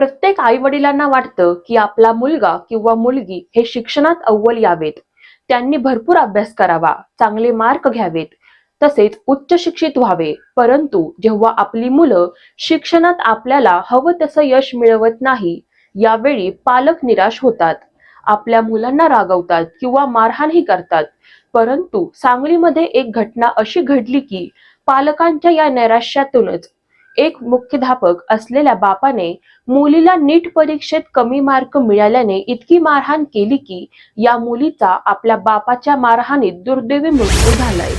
प्रत्येक आई वडिलांना वाटतं की आपला मुलगा किंवा मुलगी हे शिक्षणात अव्वल यावेत. त्यांनी भरपूर अभ्यास करावा चांगले मार्क घ्यावेत. तसेच उच्च शिक्षित व्हावे. परंतु जेव्हा आपली मुलं शिक्षणात आपल्याला हवं तसं यश मिळवत नाही यावेळी पालक निराश होतात. आपल्या मुलांना रागवतात किंवा मारहाणही करतात. परंतु सांगलीमध्ये एक घटना अशी घडली की पालकांच्या या नैराश्यातूनच एक मुख्याध्यापक असलेल्या बापाने मुलीला नीट परीक्षेत कमी मार्क मिळाल्याने इतकी मारहाण केली की या मुलीचा आपल्या बापाच्या मारहाणीत दुर्दैवी मृत्यू झालाय.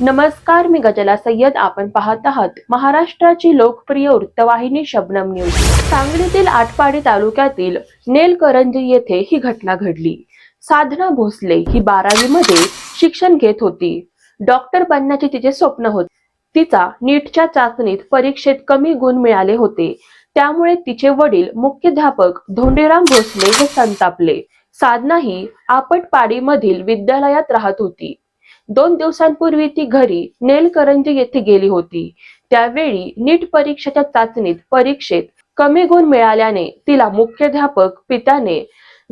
नमस्कार मी गजला सय्यद. आपण पाहत आहात महाराष्ट्राची लोकप्रिय वृत्तवाहिनी शबनम न्यूज. सांगलीतील आटपाडी तालुक्यातील नेलकरंजी येथे ही घटना घडली. साधना भोसले ही बारावी मध्ये शिक्षण घेत होती. डॉक्टर बनण्याचे तिचे स्वप्न होते. तिचा नीटच्या चाचणीत परीक्षेत कमी गुण मिळाले होते. त्यामुळे तिचे वडील मुख्याध्यापक धोंडीराम भोसले हे संतापले. साधना ही आपटपाडीमधील विद्यालयात राहत होती. दोन दिवसांपूर्वी ती घरी नेलकरंजी येथे गेली होती. त्यावेळी नीट परीक्षेच्या चाचणीत परीक्षेत कमी गुण मिळाल्याने तिला मुख्याध्यापक पित्याने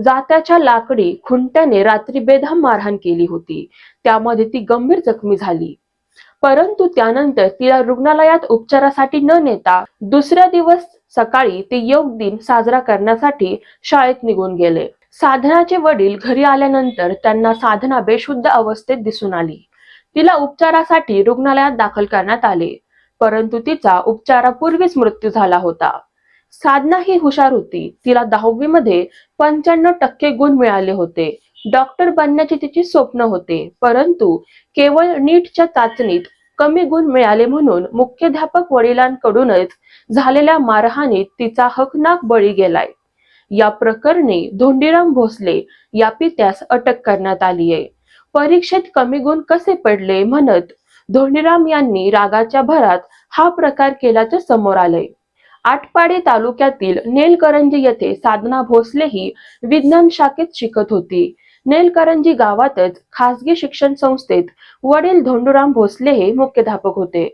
जात्याच्या लाकडी खुंट्याने रात्री बेदम मारहाण केली होती. त्यामध्ये ती गंभीर जखमी झाली. परंतु त्यानंतर तिला रुग्णालयात उपचारासाठी न नेता दुसऱ्या दिवस सकाळी ते योग दिन साजरा करण्यासाठी शाळेत निघून गेले. साधनाचे वडील घरी आल्यानंतर त्यांना साधना बेशुद्ध अवस्थेत दिसून आली. तिला उपचारासाठी रुग्णालयात दाखल करण्यात आले परंतु तिचा उपचारापूर्वीच मृत्यू झाला होता. साधना ही हुशार होती. तिला दहावी मध्ये पंच्याण्णव टक्के गुण मिळाले होते. डॉक्टर बनण्याचे तिचे स्वप्न होते. परंतु केवळ नीटच्या चाचणीत कमी गुण मिळाले म्हणून मुख्याध्यापक वडिलांकडूनच झालेल्या मारहाणीत तिचा हकनाक बळी गेलाय. या प्रकरणी धोंडीराम भोसले या पित्यास अटक करण्यात आली आहे. परीक्षेत कमी गुण कसे पडले म्हणत धोंडीराम यांनी रागाच्या भरात हा प्रकार केल्याचे समोर आलंय. आटपाडे तालुक्यातील नेलकरंजी येथे साधना भोसले ही विज्ञान शाखेत शिकत होती. नेलकरंजी गावातच खासगी शिक्षण संस्थेत वडील धोंडूराम भोसले हे मुख्याध्यापक होते.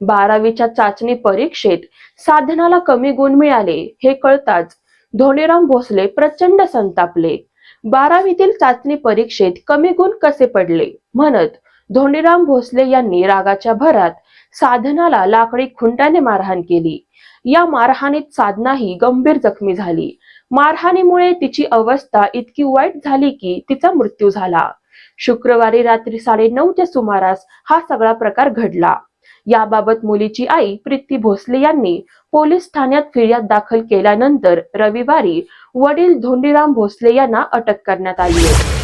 बारावीच्या चाचणी परीक्षेत साधनाला कमी गुण मिळाले हे कळताच धोंडीराम भोसले प्रचंड संतापले. बारावीतील चाचणी परीक्षेत कमी गुण कसे पडले? म्हणत धोंडीराम भोसले यांनी रागाच्या भरात साधनाला लाकडी खुंटाने मारहाण केली. या मारहाणीत साधनाही गंभीर जखमी झाली. मारहाणीमुळे तिची अवस्था इतकी वाईट झाली की तिचा मृत्यू झाला. शुक्रवारी रात्री साडेनऊच्या सुमारास हा सगळा प्रकार घडला. याबाबत मुलीची आई प्रीती भोसले यांनी पोलीस ठाण्यात फिर्याद दाखल केल्यानंतर रविवारी वडील धोंडीराम भोसले यांना अटक करण्यात आली.